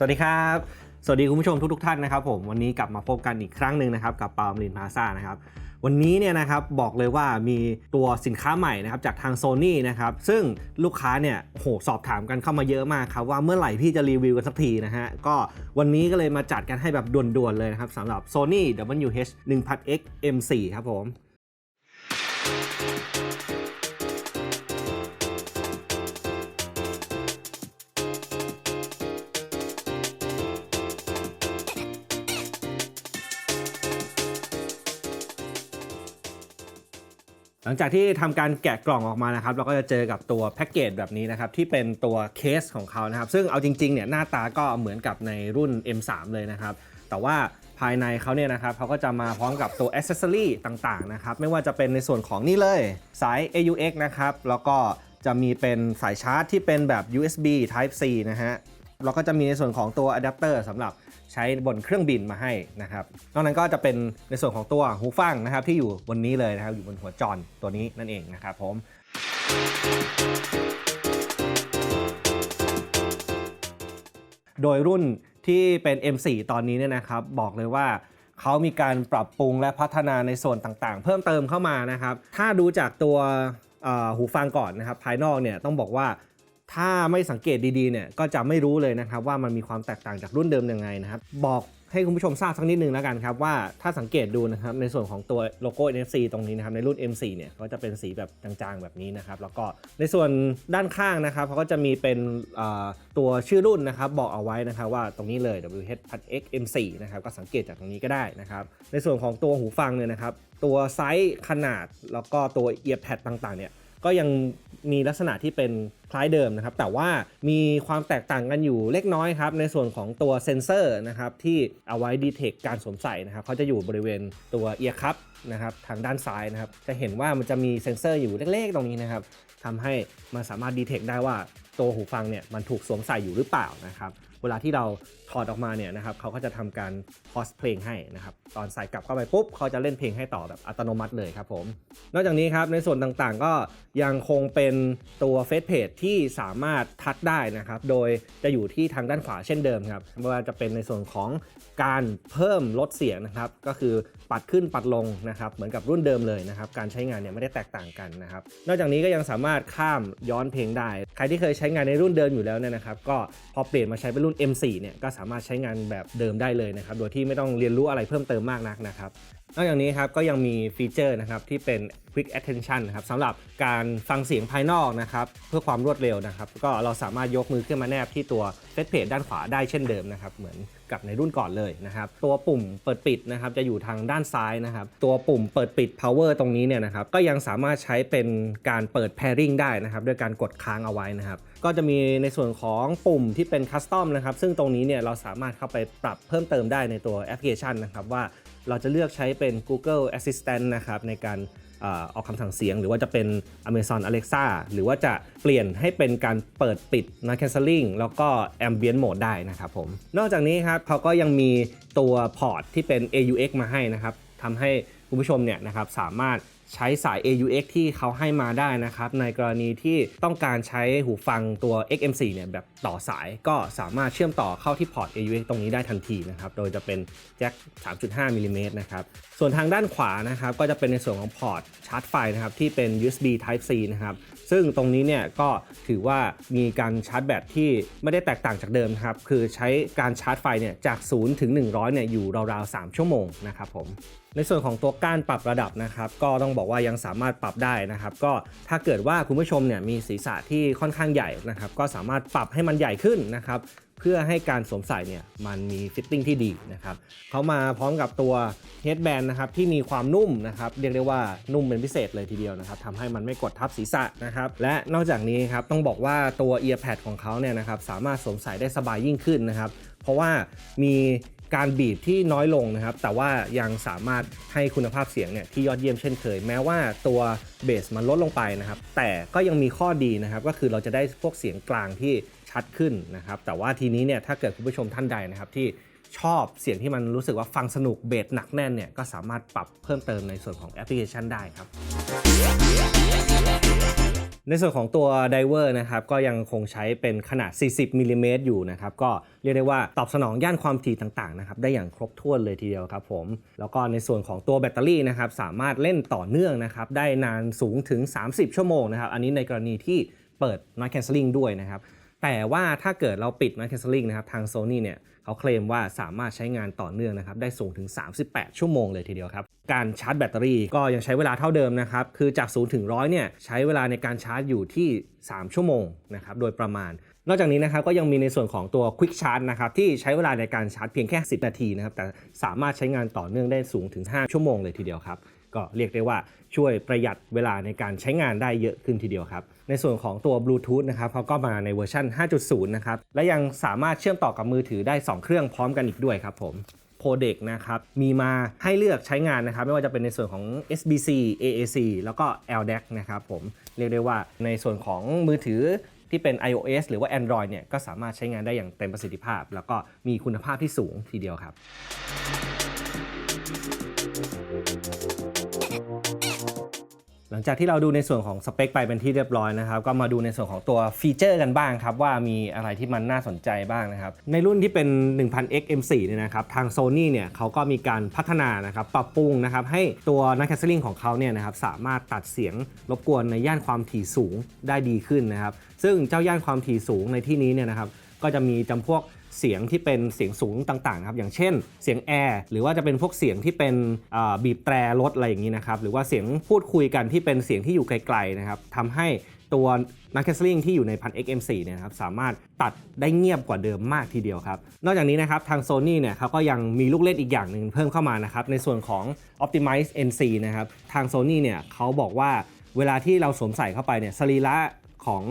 สวัสดีครับ สวัสดีคุณผู้ชมทุกๆท่านนะครับผมวันนี้กลับมาพบกันอีกครั้งหนึ่งนะครับกับปาล์มลินพาซ่านะครับวันนี้เนี่ยนะครับบอกเลยว่ามีตัวสินค้าใหม่นะครับจากทาง Sony นะครับซึ่งลูกค้าเนี่ยโอ้โหสอบถามกันเข้ามาเยอะมากครับว่าเมื่อไหร่พี่จะรีวิวกันสักทีนะฮะก็วันนี้ก็เลยมาจัดกันให้แบบด่วนๆเลยนะครับสำหรับ Sony WH 1000X M4 ครับผม ลังจากที่ทำการแกะกล่องออกมานะครับ เราก็จะเจอกับตัวแพ็กเกจแบบนี้นะครับ ที่เป็นตัวเคสของเขานะครับ ซึ่งเอาจริงๆเนี่ยหน้าตาก็เหมือนกับในรุ่น M3 เลยนะครับ แต่ว่าภายในเขาเนี่ยนะครับเขาก็จะมาพร้อมกับตัวอ c เซ s ซอรีต่างๆนะครับ ไม่ว่าจะเป็นในส่วนของนี่เลยสาย AUX นะครับ แล้วก็จะมีเป็นสายชาร์จที่เป็นแบบ USB Type C นะฮะเราก็จะมีในส่วนของตัวอะแดปเตอร์สำหรับ ใช้บนเครื่องบินมาให้นะครับ นอกนั้นก็จะเป็นในส่วนของตัวหูฟังนะครับที่อยู่บนนี้เลยนะครับอยู่บนหัวจอนตัวนี้นั่นเองนะครับผมโดยรุ่นที่เป็น M4 ตอนนี้เนี่ยนะครับ บอกเลยว่าเขามีการปรับปรุงและพัฒนาในส่วนต่างๆ เพิ่มเติมเข้ามานะครับ ถ้าดูจากตัวหูฟังก่อนนะครับ ภายนอกเนี่ยต้องบอกว่า ถ้าไม่สังเกตดีๆเนี่ยก็จะไม่รู้เลยนะครับว่ามันมีความแตกต่างจากรุ่นเดิมยังไงนะครับ บอกให้คุณผู้ชมทราบสักนิดนึงแล้วกันครับว่าถ้าสังเกตดูนะครับในส่วนของตัวโลโก้ NFC ตรงนี้นะครับในรุ่น M4 เนี่ยเขาจะเป็นสีแบบจางๆแบบนี้นะครับแล้วก็ในส่วนด้านข้างนะครับเขาก็จะมีเป็นตัวชื่อรุ่นนะครับบอกเอาไว้นะครับว่าตรงนี้เลย WH X M4 นะครับก็สังเกตจากตรงนี้ก็ได้นะครับในส่วนของตัวหูฟังเนี่ยนะครับตัวไซส์ขนาดแล้วก็ตัวเอียร์แพดต่างๆเนี่ย ก็ยังมีลักษณะที่เป็นคล้ายเดิมนะครับ แต่ว่ามีความแตกต่างกันอยู่เล็กน้อยครับ ในส่วนของตัวเซนเซอร์นะครับที่เอาไว้ดีเทคการสวมใส่นะครับเขาจะอยู่บริเวณตัวเอียร์คัพนะครับทางด้านซ้ายนะครับ จะเห็นว่ามันจะมีเซนเซอร์อยู่เล็กๆ ตรงนี้นะครับทำให้มันสามารถดีเทคได้ว่าตัวหูฟังเนี่ยมันถูกสวมใส่อยู่หรือเปล่านะครับ เวลาที่เราถอดออกมาเนี่ยนะครับเขาก็จะทำการพอสเพลงให้นะครับตอนใส่กลับเข้าไปปุ๊บเขาจะเล่นเพลงให้ต่อแบบอัตโนมัติเลยครับผม นอกจากนี้ครับในส่วนต่างๆก็ยังคงเป็นตัวเฟซเพจที่สามารถทัชได้นะครับโดยจะอยู่ที่ทางด้านขวาเช่นเดิมครับไม่ว่าจะเป็นในส่วนของการเพิ่มลดเสียงนะครับก็คือ ปัดขึ้นปัดลงนะครับเหมือนกับรุ่นเดิมเลยนะครับการใช้งานเนี่ยไม่ได้แตกต่างกันนะครับนอกจากนี้ก็ยังสามารถข้ามย้อนเพลงได้ ใครที่เคยใช้งานในรุ่นเดิมอยู่แล้วเนี่ยนะครับก็พอเปลี่ยนมาใช้เป็นรุ่น M4 เนี่ยก็สามารถใช้งานแบบเดิมได้เลยนะครับโดยที่ไม่ต้องเรียนรู้อะไรเพิ่มเติมมากนักนะครับนอกจากนี้ครับก็ยังมีฟีเจอร์นะครับที่เป็น Quick Attention นะครับสำหรับการฟังเสียงภายนอกนะครับเพื่อความรวดเร็วนะครับก็เราสามารถยกมือขึ้นมาแนบที่ตัวเฟซเพจด้านขวาได้เช่นเดิมนะครับเหมือน กับในรุ่นก่อนเลยนะครับตัวปุ่มเปิดปิดนะครับจะอยู่ทางด้านซ้ายนะครับตัวปุ่มเปิดปิด power ตรงนี้เนี่ยนะครับก็ยังสามารถใช้เป็นการเปิด pairing ได้นะครับด้วยการกดค้างเอาไว้นะครับก็จะมีในส่วนของปุ่มที่เป็นคัสตอมนะครับซึ่งตรงนี้เนี่ยเราสามารถเข้าไปปรับเพิ่มเติมได้ในตัวแอปพลิเคชันนะครับว่าเราจะเลือกใช้เป็น Google Assistant นะครับในการ ออออกคำสั่งเสียง หรือว่าจะเป็น Amazon Alexa หรือว่าจะเปลี่ยนให้เป็นการเปิดปิด Noise Cancelling แล้วก็ Ambient Mode ได้นะครับผม นอกจากนี้ครับเขาก็ยังมีตัวพอร์ตที่เป็น AUX มาให้นะครับทำให้คุณผู้ชมเนี่ยนะครับสามารถ ใช้สาย AUX ที่เขาให้มาได้นะครับ ในกรณีที่ต้องการใช้หูฟังตัว XM4 เนี่ยแบบต่อสายก็สามารถเชื่อมต่อเข้าที่พอร์ต AUX ตรงนี้ได้ทันทีนะครับ โดยจะเป็นแจ็ค 3.5มิลลิเมตรนะครับ ส่วนทางด้านขวานะครับก็จะเป็นในส่วนของพอร์ตชาร์จไฟนะครับที่เป็น USB Type C นะครับ ซึ่งตรงนี้เนี่ยก็ถือว่ามีการชาร์จแบตที่ไม่ได้แตกต่างจากเดิมครับ คือใช้การชาร์จไฟเนี่ยจาก 0 ถึง 100เนี่ยอยู่ราวๆ 3 ชั่วโมงนะครับผมในส่วนของตัวก้านปรับระดับนะครับก็ต้องบอกว่ายังสามารถปรับได้นะครับ ก็ถ้าเกิดว่าคุณผู้ชมเนี่ยมีศีรษะที่ค่อนข้างใหญ่นะครับ ก็สามารถปรับให้มันใหญ่ขึ้นนะครับ เพื่อให้การสวมใส่เนี่ยมันมีฟิตติ้งที่ดีนะครับเขามาพร้อมกับตัว headband นะครับที่มีความนุ่มนะครับเรียกได้ว่านุ่มเป็นพิเศษเลยทีเดียวนะครับทำให้มันไม่กดทับศีรษะนะครับและนอกจากนี้ครับต้องบอกว่าตัว earpad ของเขาเนี่ยนะครับสามารถสวมใส่ได้สบายยิ่งขึ้นนะครับเพราะว่ามีการบีบที่น้อยลงนะครับ แต่ว่ายังสามารถให้คุณภาพเสียงเนี่ยที่ยอดเยี่ยมเช่นเคย แม้ว่าตัวเบสมันลดลงไปนะครับ แต่ก็ยังมีข้อดีนะครับ ก็คือเราจะได้พวกเสียงกลางที่ ชัดขึ้นนะครับ แต่ว่าทีนี้เนี่ยถ้าเกิดคุณผู้ชมท่านใดนะครับที่ชอบเสียงที่มันรู้สึกว่าฟังสนุกเบสหนักแน่นเนี่ยก็สามารถปรับเพิ่มเติมในส่วนของแอปพลิเคชันได้ครับ ในส่วนของตัวไดเวอร์นะครับก็ยังคงใช้เป็นขนาด 40มิลลิเมตรอยู่นะครับ ก็เรียกได้ว่าตอบสนองย่านความถี่ต่างๆนะครับได้อย่างครบถ้วนเลยทีเดียวครับผม แล้วก็ในส่วนของตัวแบตเตอรี่นะครับสามารถเล่นต่อเนื่องนะครับได้นานสูงถึง 30 ชั่วโมงนะครับอันนี้ในกรณีที่เปิด noise cancelling ด้วยนะครับ แต่ว่าถ้าเกิดเราปิด noise cancelling นะครับทาง Sony เนี่ยเขาเคลมว่าสามารถใช้งานต่อเนื่องนะครับได้สูงถึง 38 ชั่วโมงเลยทีเดียวครับ การชาร์จแบตเตอรี่ก็ยังใช้เวลาเท่าเดิมนะครับ คือจาก 0 ถึง 100 เนี่ยใช้เวลาในการชาร์จอยู่ที่ 3 ชั่วโมงนะครับโดยประมาณ นอกจากนี้นะครับก็ยังมีในส่วนของตัว Quick Charge นะครับที่ใช้เวลาในการชาร์จเพียงแค่ 10 นาทีนะครับแต่สามารถใช้งานต่อเนื่องได้สูงถึง 5 ชั่วโมงเลยทีเดียวครับ ก็เรียกได้ว่าช่วยประหยัดเวลาในการใช้งานได้เยอะขึ้นทีเดียวครับ ในส่วนของตัว Bluetooth นะครับเขาก็มาในเวอร์ชัน 5.0 นะครับ และยังสามารถเชื่อมต่อกับมือถือได้ 2 เครื่องพร้อมกันอีกด้วยครับผมโ o เด็กนะครับมีมาให้เลือกใช้งานนะครับ ไม่ว่าจะเป็นในส่วนของ SBC AAC แล้วก็ LDAC นะครับผมเรียกได้ว่าในส่วนของมือถือที่เป็น iOS หรือว่า Android เนี่ยก็สามารถใช้งานได้อย่างเต็มประสิทธิภาพ แล้วก็มีคุณภาพที่สูงทีเดียวครับ ลังจากที่เราดูในส่วนของสเปคไปเป็นที่เรียบร้อยนะครับ ก็มาดูในส่วนของตัวฟีเจอร์กันบ้างครับ ว่ามีอะไรที่มันน่าสนใจบ้างนะครับ ในรุ่นที่เป็น 1000X M4 เนี่ยนะครับ ทาง Sony เนี่ยเขาก็มีการพัฒนานะครับ ปรับปรุงนะครับ ให้ตัวนักแคสซ l ลิงของเขาเนี่ยนะครับ สามารถตัดเสียงรบกวนในย่านความถี่สูงได้ดีขึ้นนะครับ ซึ่งเจ้าย่านความถี่สูงในที่นี้เนี่ยนะครับ ก็จะมีจำพวก เสียงที่เป็นเสียงสูงต่างๆครับอย่างเช่น เสียงแอร์หรือว่าจะเป็นพวกเสียงที่เป็นบีบแตรรถอะไรอย่างนี้นะครับหรือว่าเสียงพูดคุยกันที่เป็นเสียงที่อยู่ไกลๆนะครับทำให้ตัวนักแคสซิ่งที่อยู่ในพัน XM4 เนี่ยนะครับสามารถตัดได้เงียบกว่าเดิมมากทีเดียวครับ นอกจากนี้นะครับทาง Sony เนี่ยเขาก็ยังมีลูกเล่นอีกอย่างหนึ่งเพิ่มเข้ามานะครับในส่วนของ Optimize NC นะครับทาง Sony เนี่ยเขาบอกว่าเวลาที่เราสวมใส่เข้าไปเนี่ยสรีระ ของ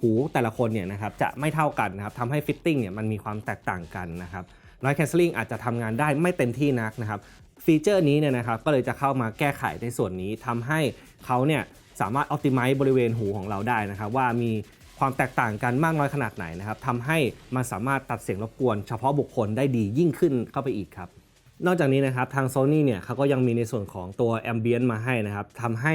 หูแต่ละคนเนี่ยนะครับจะไม่เท่ากันนะครับทำให้ฟิตติ้งเนี่ยมันมีความแตกต่างกันนะครับ noise cancelling อาจจะทำงานได้ไม่เต็มที่นักนะครับ ฟีเจอร์นี้เนี่ยนะครับก็เลยจะเข้ามาแก้ไขในส่วนนี้ทำให้เขาเนี่ยสามารถ optimize บริเวณหูของเราได้นะครับ ว่ามีความแตกต่างกันมากน้อยขนาดไหนนะครับทำให้มันสามารถตัดเสียงรบกวนเฉพาะบุคคลได้ดียิ่งขึ้นเข้าไปอีกครับ นอกจากนี้นะครับทาง Sony เนี่ยเขาก็ยังมีในส่วนของตัว Ambient มาให้นะครับทำให้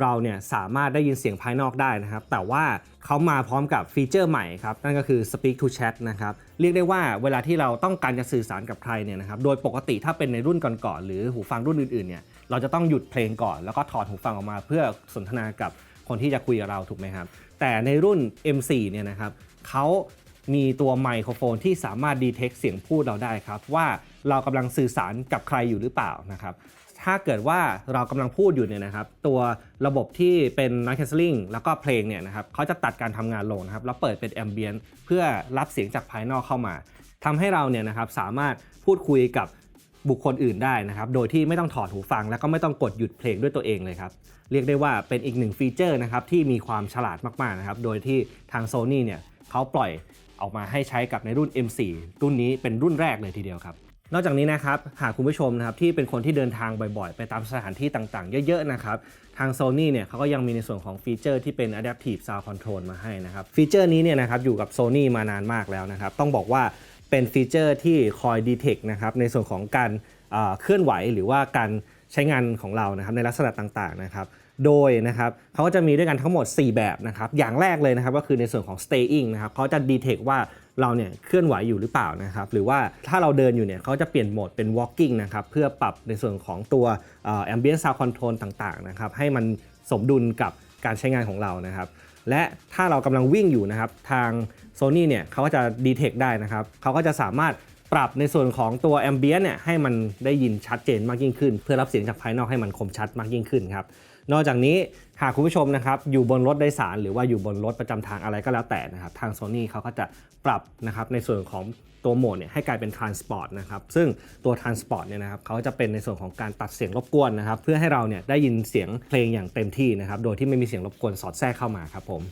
เราเนี่ยสามารถได้ยินเสียงภายนอกได้นะครับ แต่ว่าเขามาพร้อมกับฟีเจอร์ใหม่ครับ นั่นก็คือ Speak to Chat นะครับ เรียกได้ว่าเวลาที่เราต้องการจะสื่อสารกับใครเนี่ยนะครับ โดยปกติถ้าเป็นในรุ่นก่อนๆหรือหูฟังรุ่นอื่นๆเนี่ย เราจะต้องหยุดเพลงก่อน แล้วก็ถอดหูฟังออกมาเพื่อสนทนากับคนที่จะคุยกับเราถูกไหมครับ แต่ในรุ่น M4 เนี่ยนะครับเขามีตัวไมโครโฟนที่สามารถดีเทคเสียงพูดเราได้ครับ ว่าเรากำลังสื่อสารกับใครอยู่หรือเปล่านะครับ ถ้าเกิดว่าเรากำลังพูดอยู่เนี่ยนะครับ ตัวระบบที่เป็น noise cancelling แล้วก็เพลงเนี่ยนะครับเขาจะตัดการทำงานลงนะครับ แล้วเปิดเป็น ambient เพื่อรับเสียงจากภายนอกเข้ามาทำให้เราเนี่ยนะครับสามารถพูดคุยกับบุคคลอื่นได้นะครับ โดยที่ไม่ต้องถอดหูฟัง แล้วก็ไม่ต้องกดหยุดเพลงด้วยตัวเองเลยครับ เรียกได้ว่าเป็นอีกหนึ่งฟีเจอร์นะครับที่มีความฉลาดมากๆนะครับ โดยที่ทาง Sony เนี่ยเขาปล่อยออกมาให้ใช้กับในรุ่น M4 รุ่นนี้เป็นรุ่นแรกเลยทีเดียวครับ นอกจากนี้นะครับหากคุณผู้ชมนะครับที่เป็นคนที่เดินทางบ่อยๆ ไปตามสถานที่ต่างๆ เยอะๆนะครับทาง Sony เนี่ยเขาก็ยังมีในส่วนของฟีเจอร์ที่เป็น Adaptive Sound Control มาให้นะครับฟีเจอร์นี้เนี่ยนะครับอยู่กับ Sony มานานมากแล้วนะครับต้องบอกว่าเป็นฟีเจอร์ที่คอยดีเทคนะครับในส่วนของการเอ่อเคลื่อนไหวหรือว่าการ ใช้งานของเรานะครับในลักษณะต่างๆนะครับ โดยนะครับเขาก็จะมีด้วยกันทั้งหมด 4 แบบนะครับ อย่างแรกเลยนะครับก็คือในส่วนของ staying นะครับเขาจะดีเทคว่าเราเนี่ยเคลื่อนไหวอยู่หรือเปล่านะครับ หรือว่าถ้าเราเดินอยู่เนี่ยเขาจะเปลี่ยนโหมดเป็น walking นะครับเพื่อปรับในส่วนของตัวเอ่อ ambient sound control ต่างๆนะครับให้มันสมดุลกับการใช้งานของเรานะครับ และถ้าเรากำลังวิ่งอยู่นะครับทาง Sony เนี่ยเขาก็จะดีเทคได้นะครับเขาก็จะสามารถ ปรับในส่วนของตัว Ambient เนี่ยให้มันได้ยินชัดเจนมากยิ่งขึ้น เพื่อรับเสียงจากภายนอกให้มันคมชัดมากยิ่งขึ้นครับนอกจากนี้หากคุณผู้ชมนะครับอยู่บนรถโดยสารหรือว่าอยู่บนรถประจำทางอะไรก็แล้วแต่นะครับทาง Sony เขาก็จะปรับนะครับในส่วนของตัวโหมดเนี่ยให้กลายเป็น Transport นะครับซึ่งตัว Transport เนี่ยนะครับเขาจะเป็นในส่วนของการตัดเสียงรบกวนนะครับเพื่อให้เราเนี่ยได้ยินเสียงเพลงอย่างเต็มที่นะครับโดยที่ไม่มีเสียงรบกวนสอดแทรกเข้ามาครับผม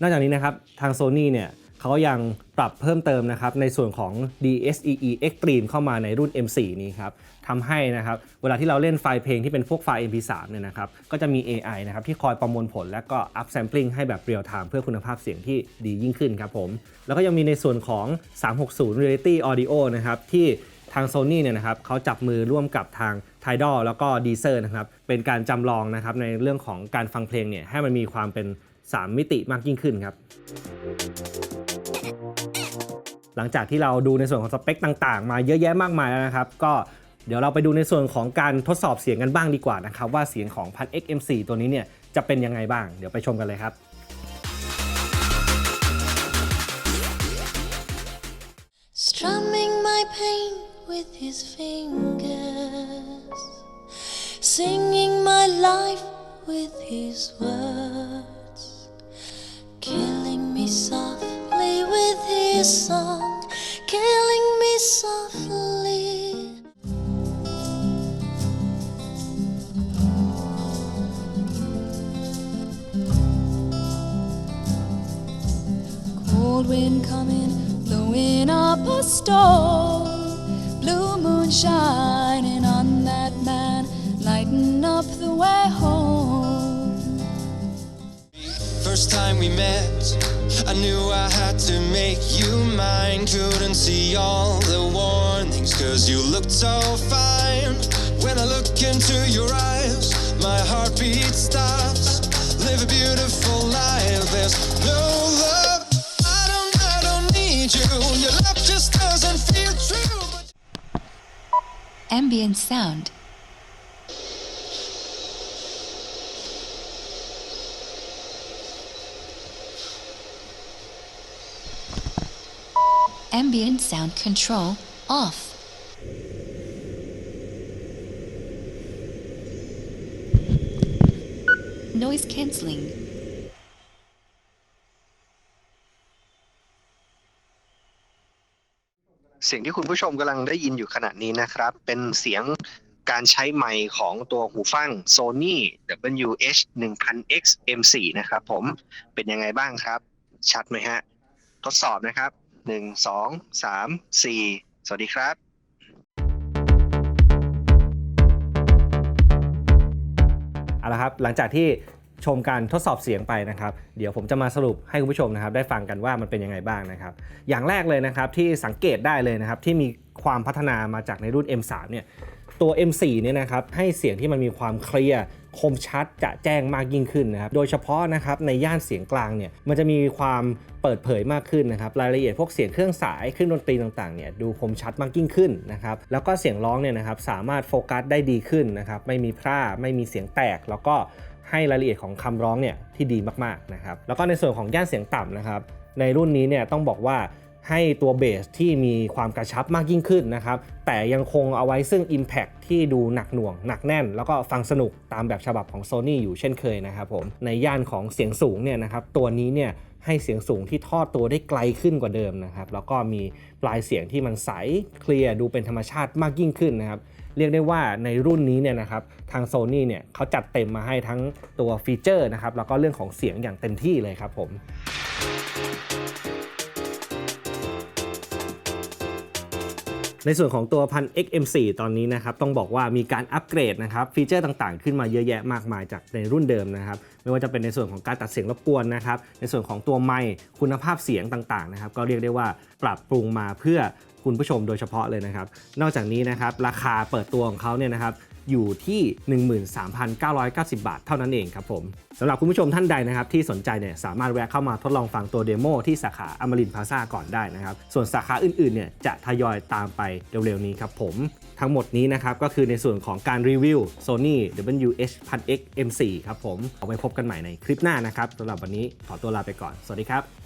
นอกจากนี้นะครับทาง Sony เนี่ย เขายังปรับเพิ่มเติมนะครับในส่วนของ DSEE Extreme เข้ามาในรุ่น M4 นี้ครับทำให้นะครับเวลาที่เราเล่นไฟล์เพลงที่เป็นพวกไฟล์ MP3 เนี่ยนะครับก็จะมี AI นะครับที่คอยประมวลผลและก็ up sampling ให้แบบเรียลไทม์เพื่อคุณภาพเสียงที่ดียิ่งขึ้นครับผม แล้วก็ยังมีในส่วนของ 360 Reality Audio นะครับที่ทาง Sony เนี่ยนะครับเขาจับมือร่วมกับทาง Tidal แล้วก็ Deezer นะครับเป็นการจำลองนะครับในเรื่องของการฟังเพลงเนี่ยให้มันมีความเป็น 3 มิติมากยิ่งขึ้นครับ หลังจากที่เราดูในส่วนของสเปคต่างๆ มาเยอะแยะมากมายแล้วนะครับ ก็เดี๋ยวเราไปดูในส่วนของการทดสอบเสียงกันบ้างดีกว่านะครับว่าเสียงของพัน XM4 ตัวนี้เนี่ยจะเป็นยังไงบ้าง เดี๋ยวไปชมกันเลยครับ strumming Blue moon shining on that man, lighting up the way home. First time we met, I knew I had to make you mine. Couldn't see all the warnings, cause you looked so fine. When I look into your eyes, my heartbeat stops. Live a beautiful life, there's no you. Your love just doesn't feel true. But Ambient sound. Ambient sound control off. Noise cancelling. เสียงที่คุณผู้ชมกำลังได้ยินอยู่ขณะนี้นะครับ เป็นเสียงการใช้ไมค์ของตัวหูฟัง Sony WH 1000X M4 นะครับผมเป็นยังไงบ้างครับ ชัดไหมฮะ ทดสอบนะครับ 1 2 3 4 สวัสดีครับเอาละครับ หลังจากที่ ชมการทดสอบเสียงไปนะครับ เดี๋ยวผมจะมาสรุปให้คุณผู้ชมนะครับ ได้ฟังกันว่ามันเป็นยังไงบ้างนะครับ อย่างแรกเลยนะครับที่สังเกตได้เลยนะครับที่มีความพัฒนามาจากในรุ่น M3 เนี่ยตัว M4 เนี่ยนะครับให้เสียงที่มันมีความเคลียร์คมชัดจะแจ้งมากยิ่งขึ้นนะครับ โดยเฉพาะนะครับในย่านเสียงกลางเนี่ยมันจะมีความเปิดเผยมากขึ้นนะครับ รายละเอียดพวกเสียงเครื่องสายเครื่องดนตรีต่างๆเนี่ยดูคมชัดมากยิ่งขึ้นนะครับ แล้วก็เสียงร้องเนี่ยนะครับสามารถโฟกัสได้ดีขึ้นนะครับ ไม่มีพร่าไม่มีเสียงแตก แล้วก็ ให้รายละเอียดของคำร้องเนี่ยที่ดีมากๆนะครับแล้วก็ในส่วนของย่านเสียงต่ำนะครับในรุ่นนี้เนี่ยต้องบอกว่าให้ตัวเบสที่มีความกระชับมากยิ่งขึ้นนะครับ แต่ยังคงเอาไว้ซึ่ง Impact ที่ดูหนักหน่วง หนักแน่น แล้วก็ฟังสนุกตามแบบฉบับของ Sony อยู่เช่นเคยนะครับผม ในย่านของเสียงสูงเนี่ยนะครับ ตัวนี้เนี่ยให้เสียงสูงที่ทอดตัวได้ไกลขึ้นกว่าเดิมนะครับ แล้วก็มีปลายเสียงที่มันใสเคลียร์ดูเป็นธรรมชาติมากยิ่งขึ้นนะครับ เรียกได้ว่าในรุ่นนี้เนี่ยนะครับทาง Sony เนี่ยเขาจัดเต็มมาให้ทั้งตัวฟีเจอร์นะครับแล้วก็เรื่องของเสียงอย่างเต็มที่เลยครับผม ในส่วนของตัวพัน XM4 ตอนนี้นะครับต้องบอกว่ามีการอัปเกรดนะครับฟีเจอร์ต่างๆ ขึ้นมาเยอะแยะมากมายจากในรุ่นเดิมนะครับไม่ว่าจะเป็นในส่วนของการตัดเสียงรบกวนนะครับในส่วนของตัวไมค์คุณภาพเสียงต่างๆนะครับก็เรียกได้ว่าปรับปรุงมาเพื่อคุณผู้ชมโดยเฉพาะเลยนะครับ นอกจากนี้นะครับราคาเปิดตัวของเขาเนี่ยนะครับ อยู่ที่ 13,990 บาทเท่านั้นเองครับผมสำหรับคุณผู้ชมท่านใดนะครับที่สนใจเนี่ยสามารถแวะเข้ามาทดลองฟังตัวเดโมที่สาขาอมรินพาซาก่อนได้นะครับ ส่วนสาขาอื่นๆเนี่ยจะทยอยตามไปเร็วๆนี้ครับผม ทั้งหมดนี้นะครับก็คือในส่วนของการรีวิว Sony WH 1000X M4 ครับผมเอาไว้พบกันใหม่ในคลิปหน้านะครับสำหรับวันนี้ขอตัวลาไปก่อน สวัสดีครับ